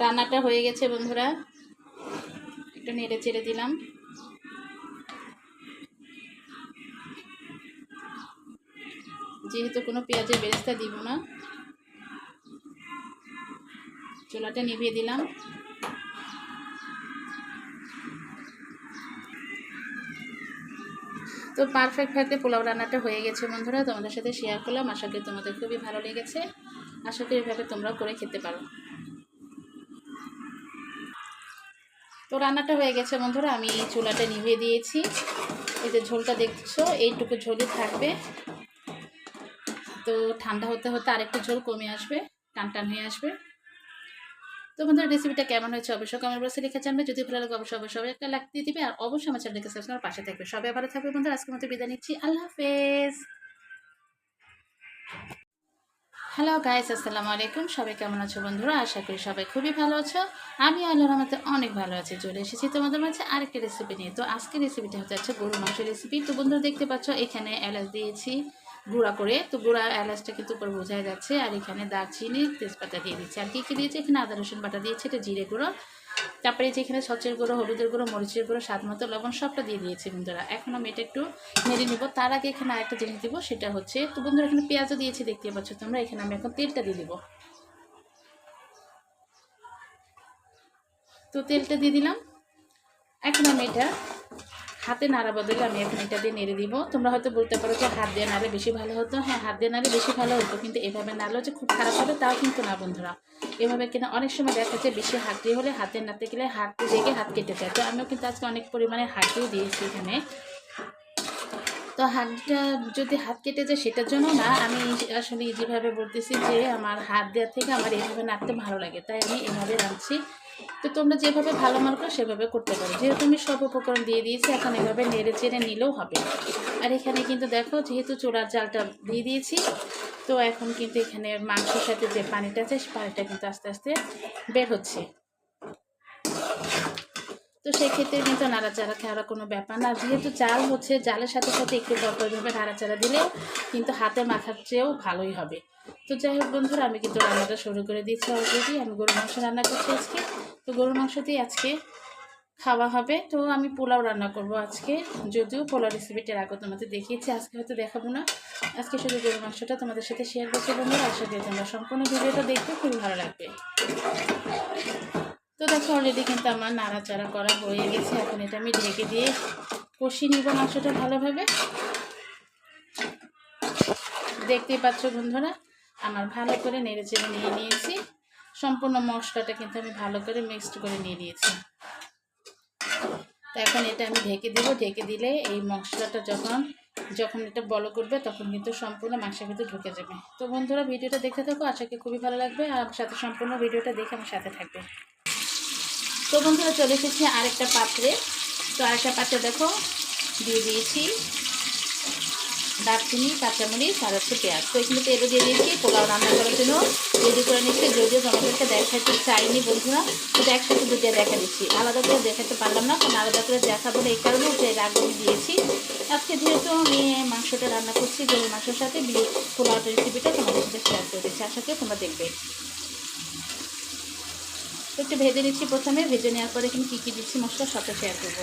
রান্নাটা হয়ে গেছে বন্ধুরা। একটু নেড়ে চেড়ে দিলাম। যেহেতু কোনো পেঁয়াজের বেরেস্তা দিব না, চুলাটা নিভিয়ে দিলাম। তো পারফেক্ট পারফেক্টভাবে পোলাও রান্নাটা হয়ে গেছে বন্ধুরা। তোমাদের সাথে শেয়ার করলাম। আশা করি তোমাদের খুবই ভালো লেগেছে। আশা করি এভাবে তোমরাও করে খেতে পারো। তো রান্নাটা হয়ে গেছে বন্ধুরা, আমি চুলাটা নিভিয়ে দিয়েছি। এই যে ঝোলটা দেখছ, এইটুকু ঝোলই থাকবে। তো ঠান্ডা হতে হতে আরেকটু ঝোল কমে আসবে, টান টান হয়ে আসবে। তো বন্ধুরা রেসিপিটা কেমন হয়েছে অবশ্যই কমেন্ট বক্সে লিখে জানবে। যদি ভালো লাগে, অবশ্যই অবশ্যই একটা লাইক দিয়ে দিবে। আর অবশ্যই আমার চ্যানেলকে সাবস্ক্রাইব পাশে থাকবে। সবাই ভালো থাকবে বন্ধুরা, আজকের মতো বিদায় নিচ্ছি। আল্লাহ হাফেজ। হ্যালো গাইস আসসালামু আলাইকুম। সবাই কেমন আছো বন্ধুরা? আশা করি সবাই খুবই ভালো আছো। আমি আল্লাহর আমাদের অনেক ভালো আছি। চলে এসেছি তোমাদের মাঝে আরেকটা রেসিপি নিয়ে। তো আজকের রেসিপিটা হচ্ছে আছে গরু মাংসের রেসিপি তো বন্ধুরা, দেখতে পাচ্ছ, এখানে এলাচ দিয়েছি গুঁড়া করে। তো গুঁড়া এলাচটা কিন্তু উপর বোঝাই যাচ্ছে। আর এখানে দারচিনি, তেজপাতা দিয়ে দিচ্ছি। আর কী কী দিয়েছি? এখানে আদা, রসুন বাটা দিয়েছি। এটা জিরে গুঁড়ো। তারপরে যে এখানে সচের গুঁড়ো, হলুদের গুঁড়ো, মরিচের গুঁড়ো, স্বাদ মতো লবণ সবটা দিয়ে দিয়েছি বন্ধুরা। এখন আমি এটা একটু নেড়ে নিব। তার আগে এখানে আরেকটা জিনিস দিব, সেটা হচ্ছে, তো বন্ধুরা এখানে পেঁয়াজও দিয়েছি দেখতে পাচ্ছ তোমরা। এখানে আমি এখন তেলটা দিয়ে দিব। তো তেলটা দিয়ে দিলাম। এখন আমি এটা হাতে নাড়া বদলে আমি এখন এটা দিয়ে নেড়ে দিব। তোমরা হয়তো বলতে পারো যে হাত দিয়ে নাড়লে বেশি ভালো হতো। হ্যাঁ হাত দিয়ে নাড়লে বেশি ভালো হতো, কিন্তু এভাবে নাড়লেও যে খুব খারাপ হবে তাও কিন্তু না, বন্ধুরা। এভাবে কিনা অনেক সময় দেখা যায় বেশি হাত দিয়ে হলে হাতে নাড়তে গেলে হাত রেগে হাত কেটে যায়। তো আমিও কিন্তু আজকে অনেক পরিমাণে হাড্ডিও দিয়েছি এখানে। তো হাতটা যদি হাত কেটে যায় সেটার জন্য না, আমি আসলে যেভাবে বলতেছি যে আমার হাত দেওয়ার থেকে আমার এইভাবে নাড়তে ভালো লাগে। তাই আমি এভাবে রাঁধছি। তো তোমরা যেভাবে ভালো মনে করো, সেভাবে করতে পারো। যেহেতু আমি সব উপকরণ দিয়ে দিয়েছি, এখন এভাবে নেড়ে চেড়ে নিলেও হবে। আর এখানে কিন্তু দেখো, যেহেতু চোড়ার জালটা দিয়ে দিয়েছি, তো এখন কিন্তু এখানে মাংসের সাথে যে পানিটা আছে, সে পানিটা কিন্তু আস্তে আস্তে বের হচ্ছে। তো সেক্ষেত্রে কিন্তু নাড়াচাড়া খাওয়ার কোনো ব্যাপার না। যেহেতু জাল হচ্ছে, জালের সাথে সাথে একটু বরকরভাবে নাড়াচাড়া দিলেও কিন্তু হাতে মাখার চেয়েও ভালোই হবে। তো যাই হোক বন্ধুরা, আমি কিন্তু রান্নাটা শুরু করে দিয়েছি অলরেডি আমি গরু মাংস রান্না করছি আজকে। তো গরু মাংস দিয়ে আজকে খাওয়া হবে। তো আমি পোলাও রান্না করব আজকে। যদিও পোলাও রেসিপিটার আগে তোমাদের দেখিয়েছি, আজকে হয়তো দেখাবো না। আজকে শুধু গরু মাংসটা তোমাদের সাথে শেয়ার করছি বন্ধুরা। আশা করি তোমরা সম্পূর্ণ ভিডিওটা দেখতে খুবই ভালো লাগবে। তো দেখো অলরেডি কিন্তু আমার নাড়াচাড়া করা হয়ে গেছে। এখন এটা আমি ঢেকে দিয়ে কষিয়ে নিব মাংসটা ভালোভাবে। দেখতেই পাচ্ছ বন্ধুরা আমার ভালো করে নেড়ে চেড়ে নিয়ে নিয়েছি। সম্পূর্ণ মশলাটা কিন্তু আমি ভালো করে মিক্সড করে নিয়ে নিয়েছি। তো এখন এটা আমি ঢেকে দেবো। ঢেকে দিলে এই মশলাটা যখন যখন এটা বলো করবে তখন কিন্তু সম্পূর্ণ মাংসের ভিতরে ঢুকে যাবে। তো বন্ধুরা, ভিডিওটা দেখতে থাকো। আশা করি খুবই ভালো লাগবে। আর সাথে সম্পূর্ণ ভিডিওটা দেখে আমার সাথে থাকবে। তো বন্ধুরা, চলে এসেছি আরেকটা পাত্রে। তো আরেকটা পাত্রে দেখো, দিয়ে দিয়েছি। দারচিনি, কাঁচামরিচ, আর হচ্ছে পেঁয়াজ। তো এখানে তেলও দিয়ে দিয়েছি, পোলাও রান্না করার জন্য রেডি করে নিচ্ছি যদিও তোমাদেরকে দেখাতে চাইনি বন্ধুরা, কিন্তু একসাথে দুটো দেখা দিচ্ছি। আলাদা করে দেখাতে পারলাম না, কারণ আলাদা করে দেখাবো না, এই কারণে যে রাগুন দিয়েছি। আজকে যেহেতু আমি মাংসটা রান্না করছি, গরুর মাংসের সাথে পোলাওটা রেসিপিটা তোমাদের সাথে শেয়ার করে দিচ্ছি। আশা করি তোমরা দেখবে। একটু ভেজে নিচ্ছি প্রথমে, ভেজে নেওয়ার পরে এখানে কী কী দিচ্ছি মশলা, সবটা শেয়ার করব।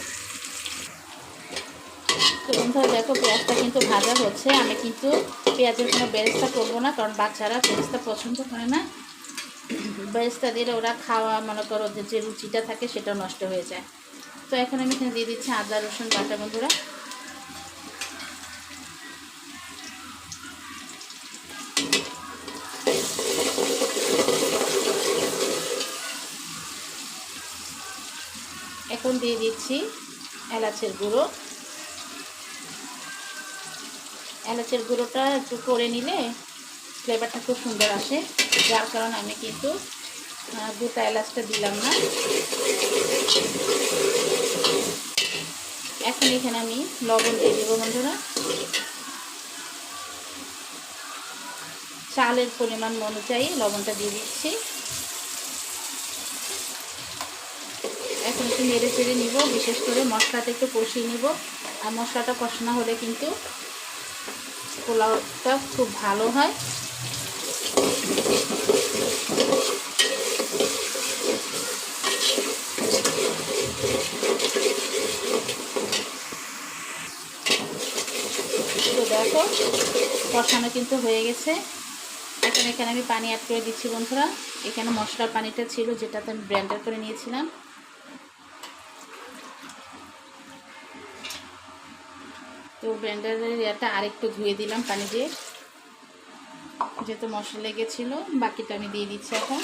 তো বন্ধুরা দেখো পেঁয়াজটা কিন্তু ভাজা হচ্ছে। আমি কিন্তু পেঁয়াজের কোনো বেরেস্তা করব না, কারণ বাচ্চারা বেরেস্তা পছন্দ করে না। বেরেস্তা দিলে ওরা খাওয়া, মনে করো যে রুচিটা থাকে সেটা নষ্ট হয়ে যায়। তো এখন আমি এখানে দিয়ে দিচ্ছি আদা, রসুন বাটা, বন্ধুরা। এখন দিয়ে দিচ্ছি এলাচের গুঁড়ো। এলাচের গুঁড়োটা একটু করে নিলে ফ্লেভারটা খুব সুন্দর আসে। যার কারণে আমি কিন্তু গোটা এলাচটা দিলাম না। এখন এখানে আমি লবণ দিয়ে দেবো বন্ধুরা। চালের পরিমাণ অনুযায়ী লবণটা দিয়ে দিচ্ছি। এখন একটু নেড়ে চেড়ে নিব, বিশেষ করে মশলাটা একটু কষিয়ে নিব। আর মশলাটা কষানো হলে কিন্তু পোলাওটা খুব ভালো হয়। তো দেখো, কষানো কিন্তু হয়ে গেছে। এখন এখানে আমি পানি অ্যাড করে দিচ্ছি বন্ধুরা। এখানে মশলার পানিটা ছিল যেটাতে আমি ব্র্যান্ডার করে নিয়েছিলাম। তো ব্লেন্ডারের ইয়েটা আরেকটু ধুয়ে দিলাম পানি দিয়ে। যেহেতু মশলা লেগেছিলো, বাকিটা আমি দিয়ে দিচ্ছি এখন।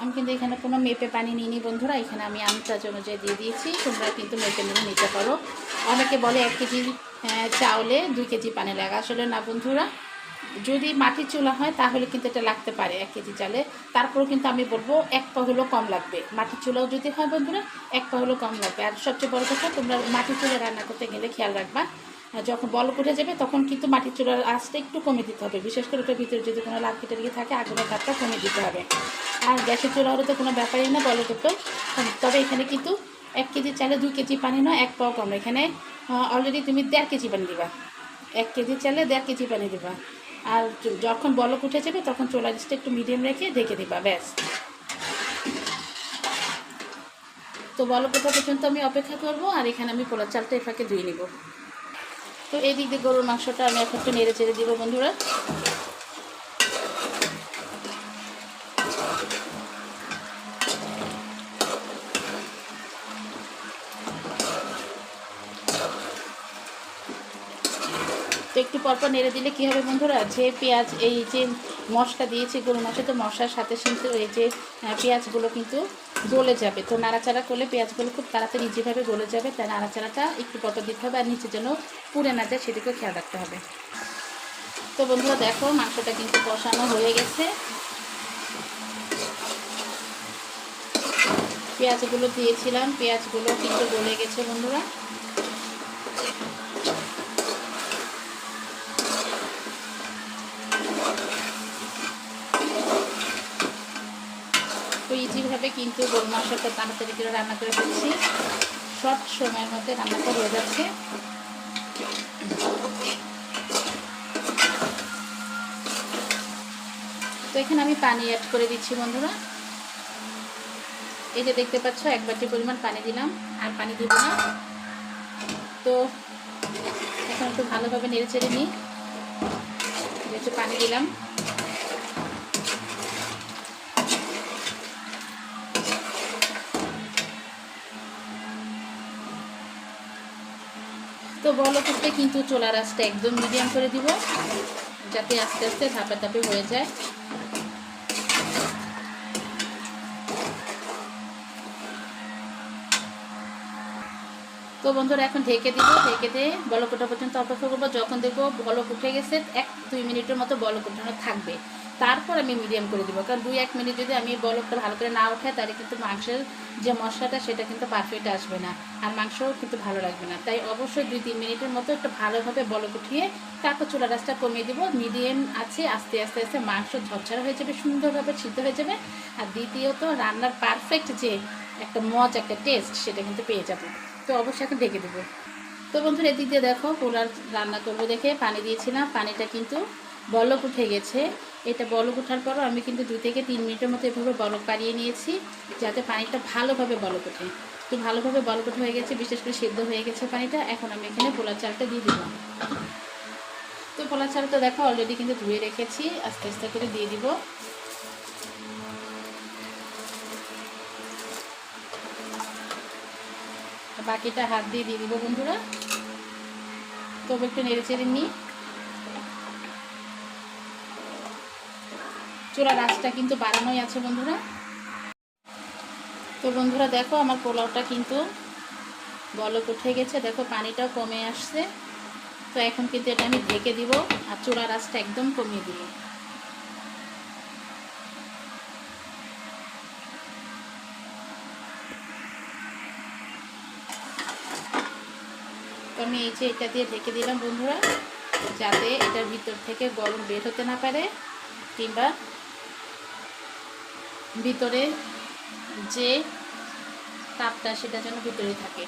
আমি কিন্তু এখানে কোনো মেপে পানি নিইনি বন্ধুরা, এখানে আমি আন্দাজ অনুযায়ী দিয়ে দিয়েছি, তোমরা কিন্তু মেপে নিয়ে নিতে পারো। অনেকে বলে এক কেজি চাউলে দুই কেজি পানি লাগে আসলে না বন্ধুরা। যদি মাটির চুলা হয়, তাহলে কিন্তু এটা লাগতে পারে এক কেজি চালে। তারপরেও কিন্তু আমি বলব, এক পা হলেও কম লাগবে। মাটির চুলাও যদি হয় বন্ধুরা, এক পা হলেও কম লাগবে। আর সবচেয়ে বড় কথা, তোমরা মাটির চুলা রান্না করতে গেলে খেয়াল রাখবা যখন বল উঠে যাবে, তখন কিন্তু মাটির চুলার আঁচটা একটু কমে দিতে হবে। বিশেষ করে ওটার ভিতরে যদি কোনো লাল কেটে থাকে, আগুনের তাপটা কমে দিতে হবে। আর গ্যাসের চুলা হলে তো কোনো ব্যাপারই না, বলো তো তবে এখানে কিন্তু এক কেজি চালে দুই কেজি পানি নয়, এক পাও কম। এখানে অলরেডি তুমি দেড় কেজি পানি দিবা। এক কেজি চালে দেড় কেজি পানি দিবা। আর যখন বলক উঠে যাবে, তখন চোলা জিনিসটা একটু মিডিয়াম রেখে ঢেকে দিবা, ব্যাস। তো বলক ওঠা পর্যন্ত আমি অপেক্ষা করব, আর এখানে আমি পোলার চালটা এফাকে ফাঁকে ধুয়ে নিব। তো এই দিক দিয়ে গরুর মাংসটা আমি এখন একটু নেড়ে চেড়ে দিব, বন্ধুরা। পরপর নেড়ে দিলে কী হবে বন্ধুরা? যে পেঁয়াজ, এই যে মশলা দিয়েছি গরু মাংস তো মশলার সাথে কিন্তু এই যে পেঁয়াজগুলো কিন্তু গলে যাবে। তো নাড়াচাড়া করলে পেঁয়াজগুলো খুব তাড়াতাড়ি যেভাবে গলে যাবে তাই নাড়াচাড়াটা একটু পরপর দিতে হবে আর নিচে যেন পুড়ে না যায় সেদিকেও খেয়াল রাখতে হবে। তো বন্ধুরা দেখো, মাংসটা কিন্তু কষানো হয়ে গেছে। পেঁয়াজগুলো দিয়েছিলাম, পেঁয়াজগুলো কিন্তু গলে গেছে বন্ধুরা তো ইজিভাবে কিন্তু গরু মাংসটা তাড়াতাড়ি করে রান্না করে ফেলছি। শর্ট সময়ের মধ্যে রান্নাটা হয়ে যাচ্ছে। তো এখানে আমি পানি অ্যাড করে দিচ্ছি, বন্ধুরা। এই যে দেখতে পাচ্ছ, এক বাটি পরিমাণ পানি দিলাম, আর পানি দিব না। তো এখন একটু ভালোভাবে নেড়ে চেড়ে নিই। একটু পানি দিলাম। তো বলো করতে, কিন্তু চোলা রাসটা একদম মিডিয়াম করে দিব, যাতে আস্তে আস্তে ধাপে ধাপে হয়ে যায়। তো বন্ধুরা, এখন ঢেকে দিব, ঢেকে দিয়ে বলক ওঠা পর্যন্ত অপেক্ষা করব। যখন দেখব বলক উঠে গেছে, এক দুই মিনিটের মতো বলক উঠানো থাকবে। তারপর আমি মিডিয়াম করে দিব। কারণ দুই এক মিনিট যদি আমি বলকটা ভালো করে না ওঠাই তাহলে কিন্তু মাংসের যে মশলাটা সেটা কিন্তু পারফেক্ট আসবে না। আর মাংসও কিন্তু ভালো লাগবে না। তাই অবশ্যই দুই তিন মিনিটের মতো একটু ভালোভাবে বলক উঠিয়ে তারপর চুলা রাসটা কমিয়ে দিব। মিডিয়াম আছে, আস্তে আস্তে আস্তে মাংস ঝরঝরা হয়ে যাবে, সুন্দরভাবে সিদ্ধ হয়ে যাবে। আর দ্বিতীয়ত রান্নার পারফেক্ট যে একটা মজ, একটা টেস্ট সেটা কিন্তু পেয়ে যাব। তো অবশ্যই এখন ঢেকে দেবো। তো বন্ধুরা এদিক দিয়ে দেখো, পোলার রান্না করব দেখে। পানি দিয়েছিলাম। পানিটা কিন্তু বলক উঠে গেছে। এটা বলক ওঠার পরও আমি কিন্তু দুই থেকে তিন মিনিটের মতো এভাবে বলক পাড়িয়ে নিয়েছি, যাতে পানিটা ভালোভাবে বলক ওঠে। তো ভালোভাবে বলক হয়ে গেছে, বিশেষ করে সেদ্ধ হয়ে গেছে পানিটা, এখন আমি এখানে পোলার চালটা দিয়ে দিলাম। তো পোলার চালটা দেখো অলরেডি কিন্তু ধুয়ে রেখেছি, আস্তে আস্তে করে দিয়ে দিব। বাকিটা হাত দিয়ে দিয়ে দিব বন্ধুরা। তবে একটু নেড়ে চেড়ে নিই। চোলা রাসটা কিন্তু বাড়ানোই আছে বন্ধুরা। তো বন্ধুরা দেখো, আমার পোলাওটা কিন্তু বলক উঠে গেছে। দেখো, পানিটাও কমে আসছে। তো এখন কিন্তু এটা আমি ঢেকে দিব আর চোলা রাসটা একদম কমিয়ে দিব। তো আমি এই যে এটা দিয়ে ঢেকে দিলাম বন্ধুরা, যাতে এটার ভিতর থেকে গরম বের হতে না পারে কিংবা ভিতরে যে তাপটা সেটা যেন ভিতরে থাকে।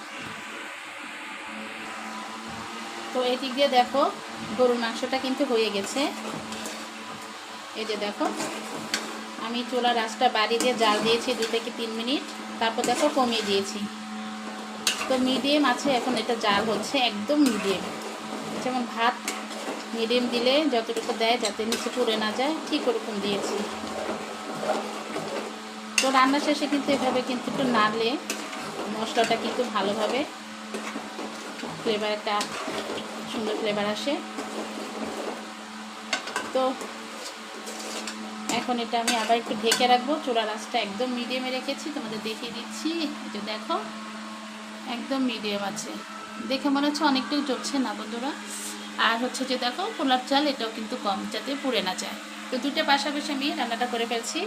তো এই দিক দিয়ে দেখো, গরুর মাংসটা কিন্তু হয়ে গেছে। এই যে দেখো, আমি চুলা রাসটা বাড়ি দিয়ে জাল দিয়েছি দু থেকে তিন মিনিট, তারপর দেখো কমিয়ে দিয়েছি। তো মিডিয়াম আছে, এখন এটা জাল হচ্ছে একদম মিডিয়াম। যেমন ভাত মিডিয়াম দিলে যতটুকু দেয় যাতে নিচে পুড়ে না যায়, ঠিক ওরকম দিয়েছি। রান্না শেষে কিন্তু এভাবে কিন্তু একটু নাড়লে মশলাটা কিন্তু ভালোভাবে ফ্লেভার একটা সুন্দর ফ্লেভার আসে। তো এখন এটা আমি আবার একটু ঢেকে রাখব। চূড়া রাসটা একদম মিডিয়ামে রেখেছি, তোমাদের দেখিয়ে দিচ্ছি। এটা দেখো, একদম মিডিয়াম আছে। দেখে মনে হচ্ছে অনেকটাই জ্বলছে না বন্ধুরা? আর হচ্ছে যে দেখো পোলার চাল এটাও কিন্তু কম যাতে পুড়ে না যায়। তো দুটো পাশাপাশি আমি রান্নাটা করে ফেলছি।